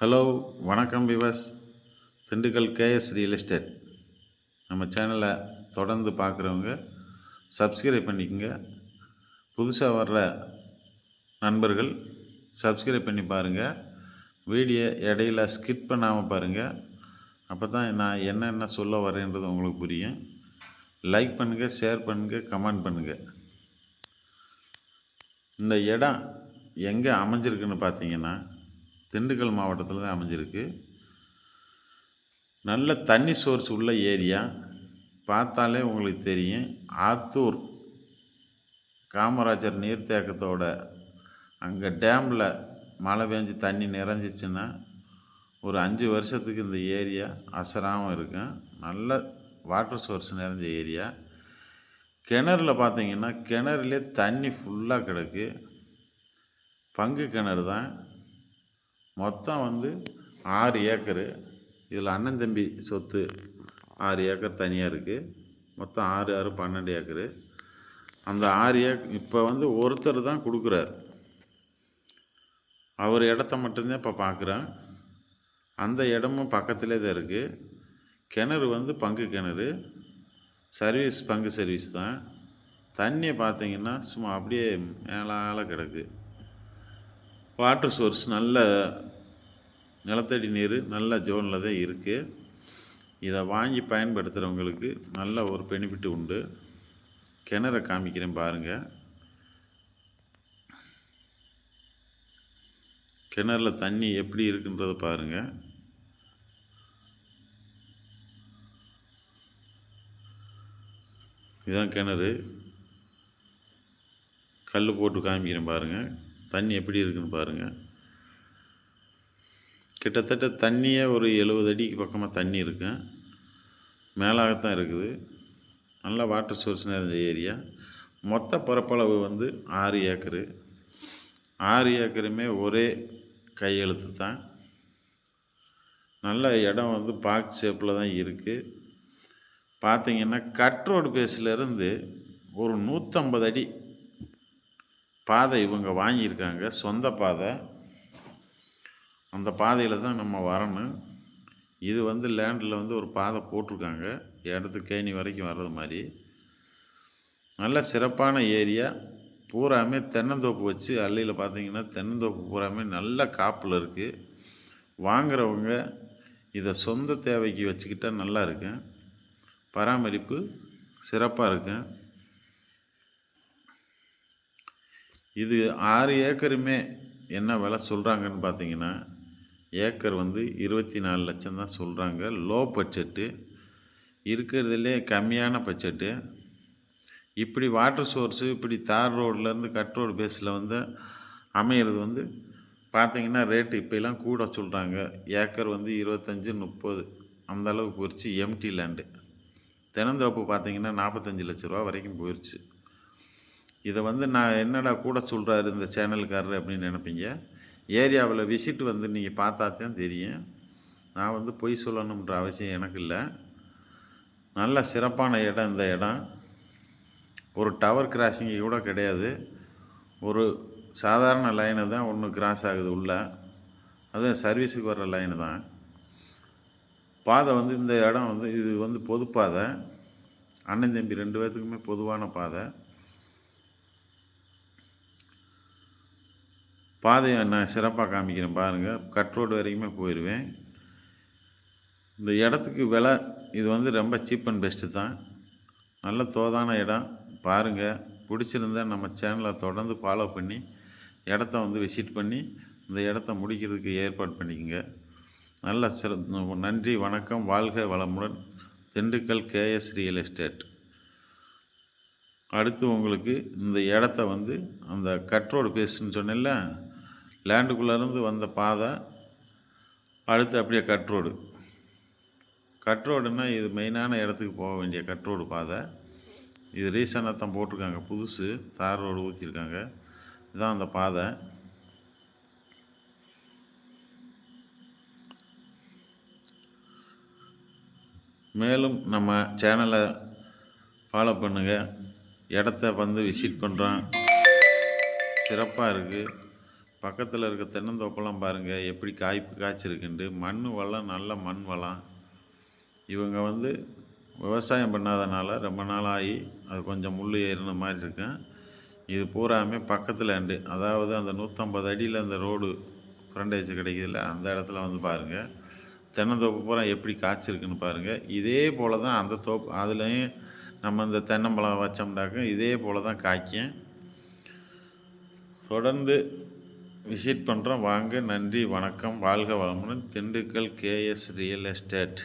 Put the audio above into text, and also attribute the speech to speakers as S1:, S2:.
S1: Hello வணக்கம் விவஸ் Dindigul KS real estate நம்ம சேனலை தொடர்ந்து பார்க்குறவங்க சப்ஸ்கிரைப் பண்ணிக்கோங்க. புதுசாக வர்ற நண்பர்கள் சப்ஸ்கிரைப் பண்ணி பாருங்கள் வீடியோ இடையில ஸ்கிப் பண்ணாமல் பாருங்கள் அப்போ தான் நான் என்னென்ன சொல்ல வரேன்றது உங்களுக்கு புரியும். லைக் பண்ணுங்கள் ஷேர் பண்ணுங்கள் கமெண்ட் பண்ணுங்கள் இந்த இடம் எங்கே அமைஞ்சிருக்குன்னு பார்த்தீங்கன்னா திண்டுக்கல் மாவட்டத்தில் தான் அமைஞ்சிருக்கு. நல்ல தண்ணி சோர்ஸ் உள்ள ஏரியா பார்த்தாலே உங்களுக்கு தெரியும். ஆத்தூர் காமராஜர் நீர்த்தேக்கத்தோட அங்கே டேமில் மழை பெஞ்சு தண்ணி நிறைஞ்சிச்சுன்னா ஒரு அஞ்சு வருஷத்துக்கு இந்த ஏரியா அசராமல் இருக்கும். நல்ல வாட்டர் சோர்ஸ் நிறைஞ்ச ஏரியா கிணறுல பார்த்தீங்கன்னா கிணறுலே தண்ணி ஃபுல்லாக கிடக்கு. பங்கு கிணறு தான். மொத்தம் வந்து ஆறு ஏக்கரு. இதில் அண்ணன் தம்பி சொத்து ஆறு ஏக்கர் தனியாக இருக்குது மொத்தம் ஆறு ஆறு பன்னெண்டு ஏக்கரு. அந்த ஆறு ஏக் இப்போ வந்து ஒருத்தர் தான் கொடுக்குறார். அவர் இடத்த மட்டும்தான் இப்போ பார்க்குறேன் அந்த இடமும் பக்கத்திலே தான் இருக்குது கிணறு வந்து பங்கு கிணறு. சர்வீஸ் பங்கு சர்வீஸ் தான். தண்ணியை பார்த்தீங்கன்னா சும்மா அப்படியே மேலால கிடக்கு. வாட்டர் சோர்ஸ் நல்ல நிலத்தடி நீர் நல்ல ஜோனில் தான் இருக்குது இதை வாங்கி பயன்படுத்துகிறவங்களுக்கு நல்ல ஒரு பெனிஃபிட் உண்டு. கிணற காமிக்கிறேன் பாருங்கள் கிணறுல தண்ணி எப்படி இருக்குன்றதை பாருங்கள் இதுதான் கிணறு. கல் போட்டு காமிக்கிறேன் பாருங்கள் தண்ணி எப்படி இருக்குன்னு பாருங்கள் கிட்டத்தட்ட தண்ணியே ஒரு எழுபது அடிக்கு பக்கமாக தண்ணி இருக்கும் மேலாகத்தான் இருக்குது. நல்ல வாட்டர் சோர்ஸ் நிறைந்த ஏரியா மொத்த பரப்பளவு வந்து ஆறு ஏக்கரு. ஆறு ஏக்கருமே ஒரே கையெழுத்து தான் நல்ல இடம் வந்து பார்க் ஷேப்பில் தான் இருக்குது பார்த்தீங்கன்னா கட் ரோடு பேஸ்லேருந்து ஒரு நூற்றம்பது அடி பாதை இவங்க வாங்கியிருக்காங்க சொந்த பாதை. அந்த பாதையில் தான் நம்ம வரணும். இது வந்து லேண்டில் வந்து ஒரு பாதை போட்டிருக்காங்க. இடத்து கேணி வரைக்கும் வர்றது மாதிரி. நல்ல சிறப்பான ஏரியா. பூராமே தென்னந்தோப்பு வச்சு அள்ளியில் பார்த்தீங்கன்னா தென்னந்தோப்பு பூராமே நல்ல காப்பில் இருக்குது வாங்குறவங்க இதை சொந்த தேவைக்கு வச்சுக்கிட்டா நல்லா இருக்கும். பராமரிப்பு சிறப்பாக இருக்கும். இது ஆறு ஏக்கருமே என்ன விலை சொல்கிறாங்கன்னு பார்த்தீங்கன்னா ஏக்கர் வந்து இருபத்தி நாலு லட்சம் தான் சொல்கிறாங்க லோ பட்ஜெட்டு இருக்கிறதுலே கம்மியான பட்ஜெட்டு. இப்படி வாட்டர் சோர்ஸு இப்படி தார் ரோட்லேருந்து கட் ரோடு பேஸில் வந்து அமையிறது வந்து பார்த்திங்கன்னா ரேட்டு இப்போலாம் கூட சொல்கிறாங்க ஏக்கர் வந்து இருபத்தஞ்சி முப்பது. அந்தளவுக்கு போயிடுச்சு எம்டி லேண்டு தினந்தோப்பு பார்த்தீங்கன்னா நாற்பத்தஞ்சு லட்ச ரூபா வரைக்கும் போயிடுச்சு இதை வந்து நான் என்னடா கூட சொல்கிறாரு இந்த சேனலுக்காரர் அப்படின்னு நினைப்பீங்க? ஏரியாவில் விசிட் வந்து நீங்கள் பார்த்தா தான் தெரியும். நான் வந்து பொய் சொல்லணுன்ற அவசியம் எனக்கு இல்லை. நல்ல சிறப்பான இடம் இந்த இடம். ஒரு டவர் கிராசிங்கு கூட கிடையாது. ஒரு சாதாரண லைனு தான் ஒன்று கிராஸ் ஆகுது உள்ள. அது சர்வீஸுக்கு வர்ற லைனு தான். பாதை வந்து இந்த இடம் வந்து இது வந்து பொது பாதை. அண்ணன் தம்பி ரெண்டு பேர்த்துக்குமே பொதுவான பாதை. பாதையை நான் சிறப்பாக காமிக்கிறேன் பாருங்கள் கட் ரோடு வரைக்குமே போயிடுவேன் இந்த இடத்துக்கு விலை இது வந்து ரொம்ப சீப் அண்ட் பெஸ்ட்டு தான். நல்ல தோதான இடம். பாருங்கள் பிடிச்சிருந்தா நம்ம சேனலை தொடர்ந்து ஃபாலோ பண்ணி இடத்த வந்து விசிட் பண்ணி இந்த இடத்த முடிக்கிறதுக்கு ஏற்பாடு பண்ணிக்கோங்க. நல்ல சிற நன்றி வணக்கம் வாழ்க வளமுடன். திண்டுக்கல் கேஎஸ் ரியல் எஸ்டேட் அடுத்து உங்களுக்கு இந்த இடத்த வந்து அந்த கட் ரோடு பேசுன்னு சொன்னேன்ல லேண்டுக்குள்ளேருந்து வந்த பாதை அடுத்து அப்படியே கட் ரோடு கட் ரோடுன்னா இது மெயினான இடத்துக்கு போக வேண்டிய கட் ரோடு பாதை. இது ரீசனாக தான் போட்டிருக்காங்க. புதுசு தார் ரோடு ஊற்றிருக்காங்க இதுதான் அந்த பாதை. மேலும் நம்ம சேனலை ஃபாலோ பண்ணுங்கள் இடத்த வந்து விசிட் பண்ணுறோம் சிறப்பாக இருக்குது பக்கத்தில் இருக்க தென்னந்தோப்பெல்லாம் பாருங்கள் எப்படி காய்ப்பு காய்ச்சிருக்குன்ட்டு. மண் வளம் நல்ல மண் வளம். இவங்க வந்து விவசாயம் பண்ணாதனால ரொம்ப நாள் ஆகி அது கொஞ்சம் முள் ஏறின மாதிரி இருக்கும் இது பூராமே பக்கத்தில் உண்டு அதாவது அந்த நூற்றம்பது அடியில் அந்த ரோடு ஃப்ரண்டேஜ் கிடைக்குதுல்ல அந்த இடத்துல வந்து பாருங்கள் தென்னந்தோப்பு பூரா எப்படி காய்ச்சிருக்குன்னு பாருங்கள் இதே போல் தான் அந்த தோப்பு அதுலேயும் நம்ம இந்த தென்னம்பழம் வச்சோம்னாக்க இதே போல் தான் காய்க்கும். தொடர்ந்து விசிட் பண்ணுறோம் வாங்க நன்றி வணக்கம் வாழ்க வளமுடன். Dindigul KS real estate.